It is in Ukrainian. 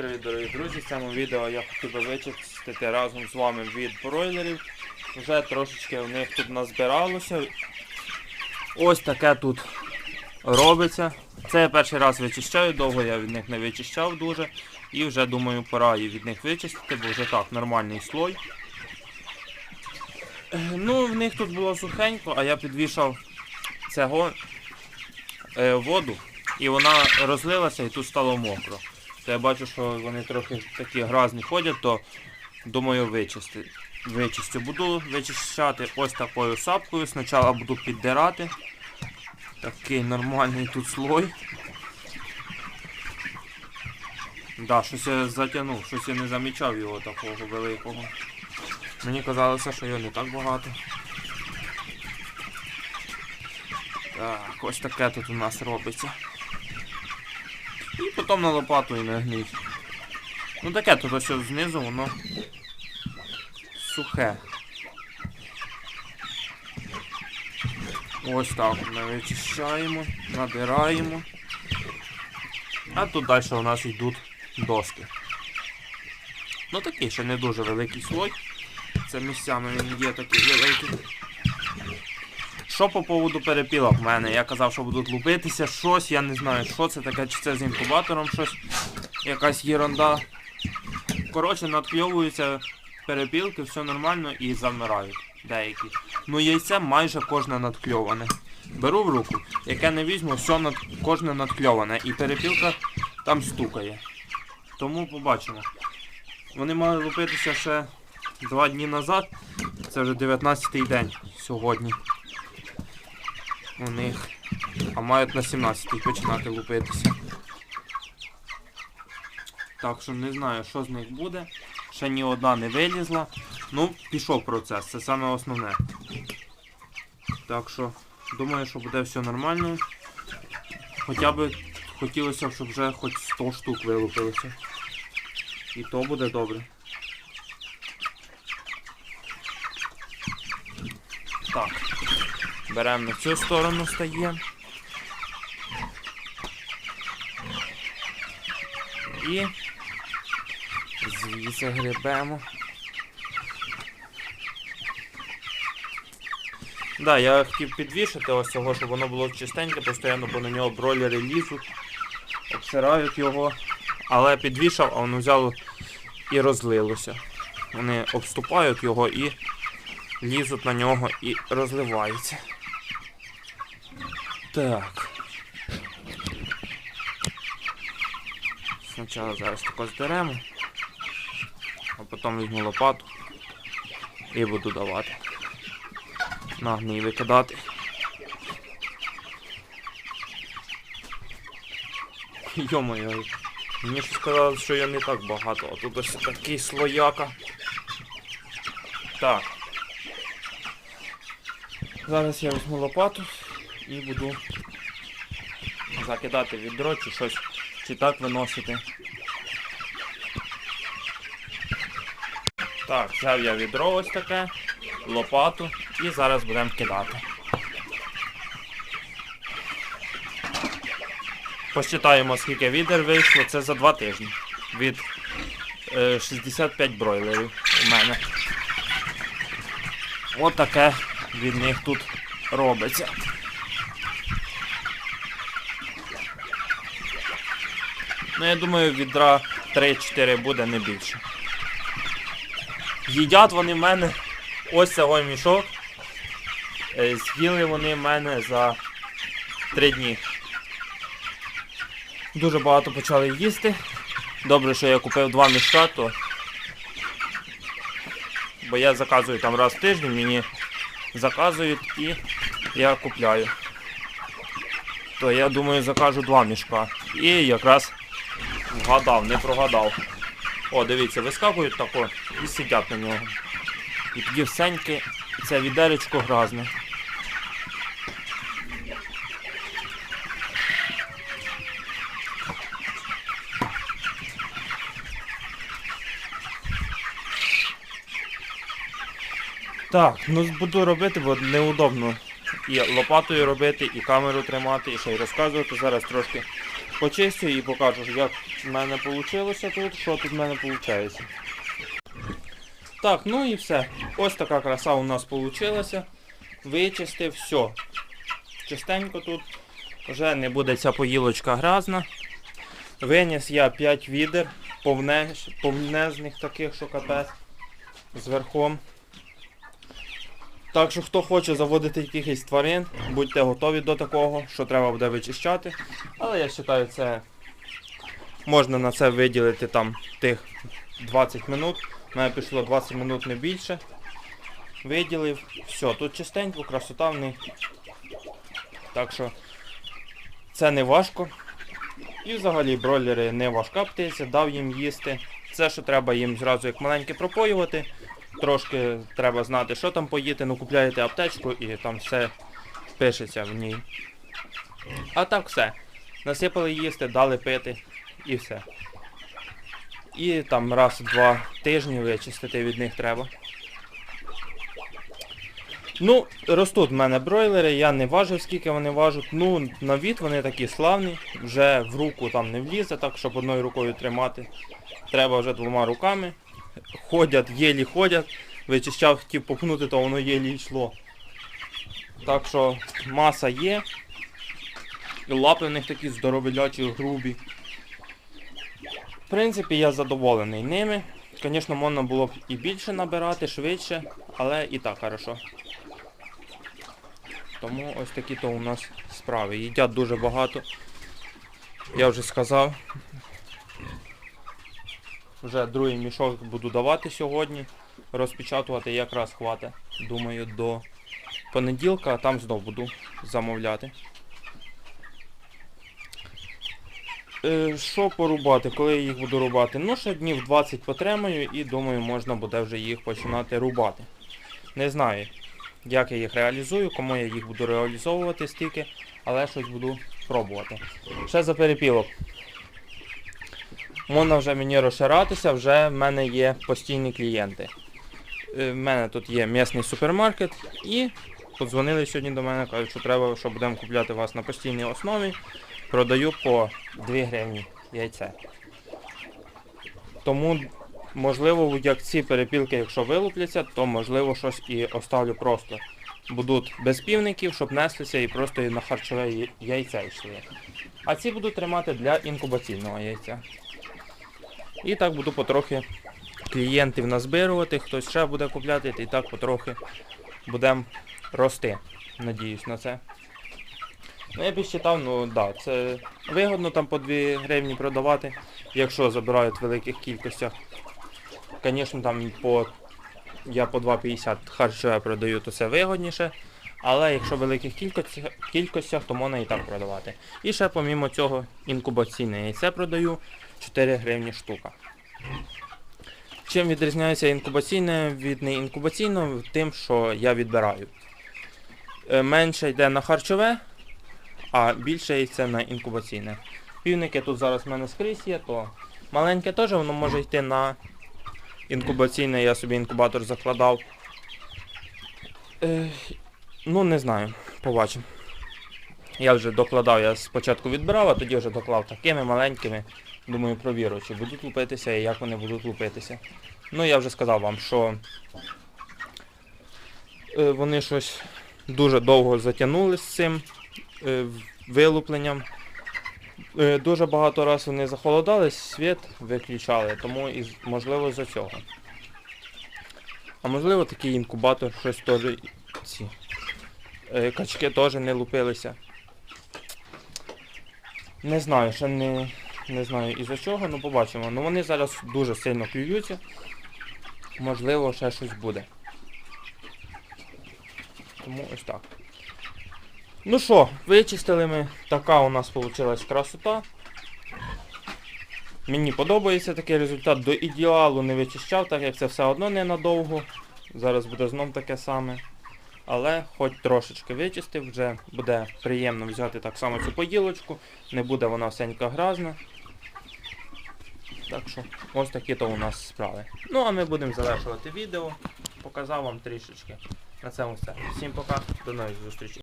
привіт, дорогі друзі! В цьому відео я хотів би вичистити разом з вами від бройлерів. Вже трошечки в них тут назбиралося. Ось таке тут робиться. Це я перший раз вичищаю, довго я від них не вичищав дуже. І вже думаю, пора і від них вичистити, бо вже так, нормальний слой. Ну, в них тут було сухенько, а я підвішав цього е, воду. І вона розлилася і тут стало мокро. То я бачу, що вони трохи такі гразні ходять, то думаю вичисти. Вичистю. Буду вичищати ось такою сапкою. Спочатку буду піддирати. Такий нормальний тут слой. Да, щось я затягнув, щось я не замічав його такого великого. Мені казалося, що його не так багато. Так, ось таке тут у нас робиться. Потім на лопату і на гній. Ну таке тут ось знизу воно сухе. Ось так ми вичищаємо, надираємо. А тут далі у нас йдуть доски. Ну такий ще не дуже великий слой. Це місцями він є такий великий. Що по поводу перепілок в мене? Я казав, що будуть лупитися щось, я не знаю, що це таке, чи це з інкубатором щось, якась єрунда. Коротше, надкльовуються перепілки, все нормально і замирають деякі. Ну яйце майже кожне надкльоване. Беру в руку, яке не візьму, все над... кожне надкльоване. І перепілка там стукає. Тому побачимо. Вони мали лупитися ще два дні назад. Це вже 19-й день сьогодні у них. А мають на 17-й починати лупитися. Так що не знаю, що з них буде. Ще ні одна не вилізла. Ну, пішов процес, це саме основне. Так що, думаю, що буде все нормально. Хоча б хотілося щоб вже хоч 100 штук вилупилося. І то буде добре. Так. Беремо на цю сторону стаємо. І звідси гребемо. Да, я хотів підвішати ось цього, щоб воно було чистеньке, постійно, бо на нього бройлери лізуть, обсирають його. Але підвішав, а воно взяло і розлилося. Вони обступають його і лізуть на нього і розливаються. Так. Спочатку зараз тако здеремо, а потім візьму лопату і буду давати. На гній викидати. Йо-моє, мені ж сказали, що я не так багато, а тут ось такий слояка. Так. Зараз я візьму лопату і буду закидати відро чи щось, чи так виносити. Так, взяв я відро ось таке, лопату і зараз будемо кидати. Посчитаємо, скільки відер вийшло, це за два тижні. Від е, 65 бройлерів у мене. От таке від них тут робиться. Ну, я думаю, відра 3-4 буде не більше. Їдять вони в мене ось цього мішок. Е, З'їли вони в мене за 3 дні. Дуже багато почали їсти. Добре, що я купив два мішка, то. Бо я заказую там раз в тиждень, мені заказують і я купляю. То я думаю закажу два мішка. І якраз вгадав, не прогадав. О, дивіться, вискакують тако і сидять на нього. І тоді всеньки це відеречко гразне. Так, ну буду робити, бо неудобно і лопатою робити, і камеру тримати, і ще й розказувати. Зараз трошки почистю і покажу, як в мене вийшло тут, що тут в мене виходить. Так, ну і все. Ось така краса у нас вийшла. Вичистив, все. Чистенько тут. Вже не буде ця поїлочка грязна. Виніс я 5 відер, повне, повнезних таких, що капець, з верхом. Так що хто хоче заводити якихось тварин, будьте готові до такого, що треба буде вичищати. Але я вважаю, це можна на це виділити там тих 20 минут. У мене пішло 20 минут не більше. Виділив. Все, тут чистенько, красота в них. Так що це не важко. І взагалі бройлери не важка птиця, дав їм їсти. Це, що треба їм зразу як маленьке пропоювати. Трошки треба знати, що там поїти, ну купляєте аптечку і там все пишеться в ній. А так все. Насипали їсти, дали пити і все. І там раз в два тижні вичистити від них треба. Ну, ростуть в мене бройлери, я не важив, скільки вони важать. Ну, на від вони такі славні, вже в руку там не влізе, так щоб одною рукою тримати. Треба вже двома руками. Ходять, єлі ходять. Вичищав, хотів попнути, то воно єлі йшло. Так що маса є. І лапи в них такі здоровелячі, грубі. В принципі, я задоволений ними. Звісно, можна було б і більше набирати, швидше, але і так хорошо. Тому ось такі то у нас справи. Їдять дуже багато. Я вже сказав. Вже другий мішок буду давати сьогодні. Розпечатувати якраз хватить. Думаю, до понеділка, а там знов буду замовляти. Е, Що порубати, коли я їх буду рубати? Ну, ще днів 20 потримаю і думаю, можна буде вже їх починати рубати. Не знаю, як я їх реалізую, кому я їх буду реалізовувати стільки, але щось буду пробувати. Ще за перепілок. Можна вже мені розширатися, вже в мене є постійні клієнти. Е, В мене тут є місний супермаркет і подзвонили сьогодні до мене, кажуть, що треба, що будемо купляти вас на постійній основі. Продаю по 2 гривні яйце. Тому, можливо, як ці перепілки, якщо вилупляться, то можливо щось і оставлю просто. Будуть без півників, щоб неслися і просто на харчове яй- яйце йшли. А ці буду тримати для інкубаційного яйця. І так буду потрохи клієнтів назбирувати, хтось ще буде купляти, і так потрохи будемо рости. Надіюсь на це. Ну я підсчитав, ну да, це вигодно там по 2 гривні продавати, якщо забирають в великих кількостях. Звісно, там по я по 2,50 харчове продаю, то це вигодніше. Але якщо в великих кількостях, то можна і так продавати. І ще помімо цього інкубаційне яйце продаю 4 гривні штука. Чим відрізняється інкубаційне від неінкубаційного? Тим, що я відбираю. Е, Менше йде на харчове, а більше яйце на інкубаційне. Півники тут зараз в мене скрізь є, то маленьке теж воно може йти на інкубаційне, я собі інкубатор закладав. Ну, не знаю, побачимо. Я вже докладав, я спочатку відбирав, а тоді вже доклав такими маленькими. Думаю, провірю, чи будуть лупитися і як вони будуть лупитися. Ну, я вже сказав вам, що е, вони щось дуже довго затягнули з цим е, вилупленням. Е, Дуже багато разів вони захолодали, світ виключали, тому і можливо за цього. А можливо такий інкубатор щось теж ці качки теж не лупилися. Не знаю, ще не, не знаю із-за чого, ну побачимо. Ну вони зараз дуже сильно клюються. Можливо, ще щось буде. Тому ось так. Ну що, вичистили ми. Така у нас вийшла красота. Мені подобається такий результат. До ідеалу не вичищав, так як це все одно ненадовго. Зараз буде знов таке саме. Але хоч трошечки вичистив, вже буде приємно взяти так само цю поділочку. Не буде вона всенька гразна. Так що ось такі то у нас справи. Ну а ми будемо завершувати відео. Показав вам трішечки. На цьому все. Всім пока, до нових зустрічей.